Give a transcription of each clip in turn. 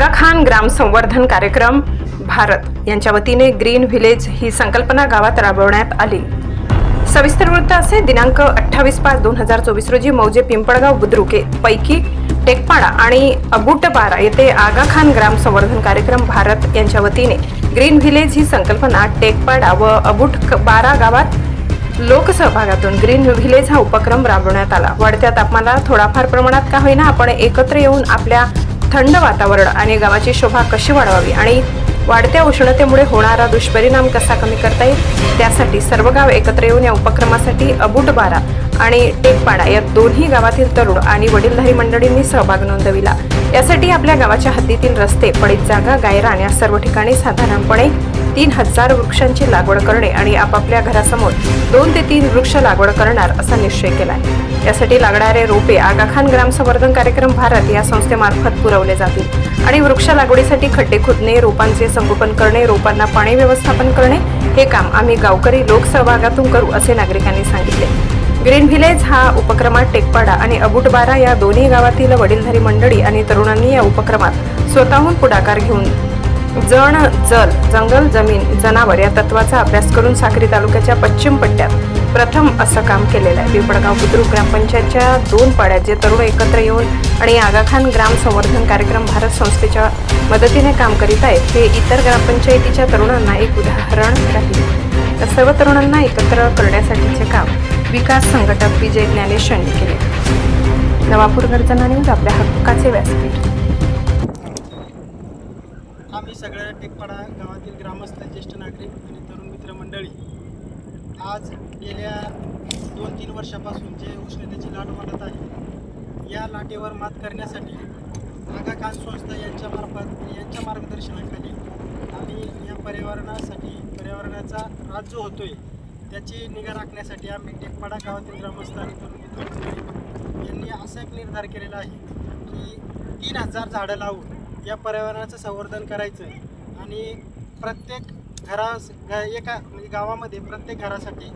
आगा खान ग्राम संवर्धन कार्यक्रम भारत. यांच्या वतीने ग्रीन व्हिलेज ही संकल्पना गावात राबवण्यात आली. सविस्तर वृत्त असे दिनांक अठ्ठावीस पाच दोन हजार चोवीस रोजी मौजे पिंपळगाव बुद्रुके. पैकी टेकपाडा आणि अबुटबारा येथे आगा खान ग्राम संवर्धन कार्यक्रम भारत यांच्या वतीने ग्रीन व्हिलेज ही संकल्पना टेकपाडा व अबुट बारा गावात लोकसहभागातून ग्रीन व्हिलेज हा उपक्रम राबवण्यात आला. वाढत्या तापमानाला थोडाफार प्रमाणात का होईना आपण एकत्र येऊन आपल्या थंड वातावरण आणि गावाची शोभा कशी वाढवावी आणि वाढत्या उष्णतेमुळे होणारा दुष्परिणाम कसा कमी करता येईल? त्यासाठी सर्व गाव एकत्र येऊन या उपक्रमासाठी अबुटबारा आणि टेकपाडा या दोन्ही गावातील तरुण आणि वडीलधारी मंडळींनी सहभाग नोंदविला. यासाठी आपल्या गावाच्या हद्दीतील रस्ते पडीत जागा गायरान या सर्व ठिकाणी साधारणपणे तीन हजार वृक्षांची लागवड करणे आणि आपापल्या घरासमोर दोन ते तीन वृक्ष लागवड करणार असा निश्चय केला आहे यासाठी लागणारे रोपे आगाखान ग्राम संवर्धन कार्यक्रम भारत या संस्थेमार्फत पुरवले जातील. आणि वृक्ष लागवडीसाठी खड्डे खोदणे रोपांचे संगोपन करणे रोपांना पाणी व्यवस्थापन करणे हे काम आम्ही गावकरी लोकसहभागातून करू असे नागरिकांनी सांगितले. ग्रीन व्हिलेज हा उपक्रमात टेकपाडा आणि अबुटबारा या दोन्ही गावातील वडीलधारी मंडळी आणि तरुणांनी या उपक्रमात स्वतःहून पुढाकार घेऊन जण जल जंगल जमीन जनावर या तत्वाचा अभ्यास करून साक्री तालुक्याच्या पश्चिम पट्ट्यात प्रथम असं काम केलेलं आहे. पिंपळगाव बुद्रुक ग्रामपंचायतच्या दोन पाड्यात जे तरुण एकत्र येऊन आणि आगाखान ग्राम संवर्धन कार्यक्रम भारत संस्थेच्या मदतीने काम करीत आहेत हे इतर ग्रामपंचायतीच्या तरुणांना एक उदाहरण राहील. तर सर्व तरुणांना एकत्र करण्यासाठीचे काम विकास संघटक विजय ज्ञानेश यांनी केले. नवापूर गर्जना न्यूज आपल्या हक्काचे व्यासपीठ. आम्ही सगळ्या टेकपाडा गावातील ग्रामस्थ ज्येष्ठ नागरिक आणि तरुण मित्रमंडळी आज गेल्या दोन तीन वर्षापासून जे उष्णतेची लाट वाढत आहे या लाटेवर मात करण्यासाठी आगा खान संस्था यांच्यामार्फत यांच्या मार्गदर्शनाखाली आम्ही या पर्यावरणासाठी पर्यावरणाचा राज जो होतो आहे त्याची निगा राखण्यासाठी आम्ही टेकपाडा गावातील ग्रामस्थ आणि तरुण मित्रमंडळी यांनी असा एक निर्धार केलेला आहे की तीन हजार झाडं लावून या पर्यावरणाचं संवर्धन करायचं आणि प्रत्येक घरा एका म्हणजे गावामध्ये प्रत्येक घरासाठी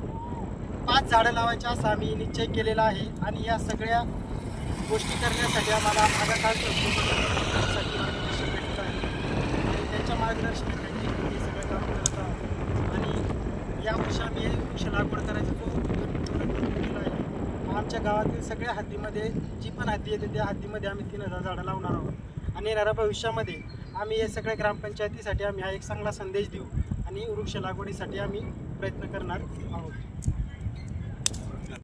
पाच झाडं लावायचे असा आम्ही निश्चय केलेला आहे आणि या सगळ्या गोष्टी करण्यासाठी आम्हाला आगा काळ संस्थेसाठी मार्गदर्शन भेटत आहे. आणि त्यांच्या मार्गदर्शनासाठी हे सगळं काम करत आहोत. आणि यावर्षी आम्ही वृक्ष लागवड करायचं जो आहे. आमच्या गावातील सगळ्या हद्दीमध्ये जी पण हद्दी येते त्या हद्दीमध्ये आम्ही तीन हजार झाडं लावणार आहोत. आणि येणाऱ्या भविष्यामध्ये आम्ही हे सगळ्या ग्रामपंचायतीसाठी आम्ही हा एक चांगला संदेश देऊ आणि वृक्ष लागवडीसाठी आम्ही प्रयत्न करणार आहोत.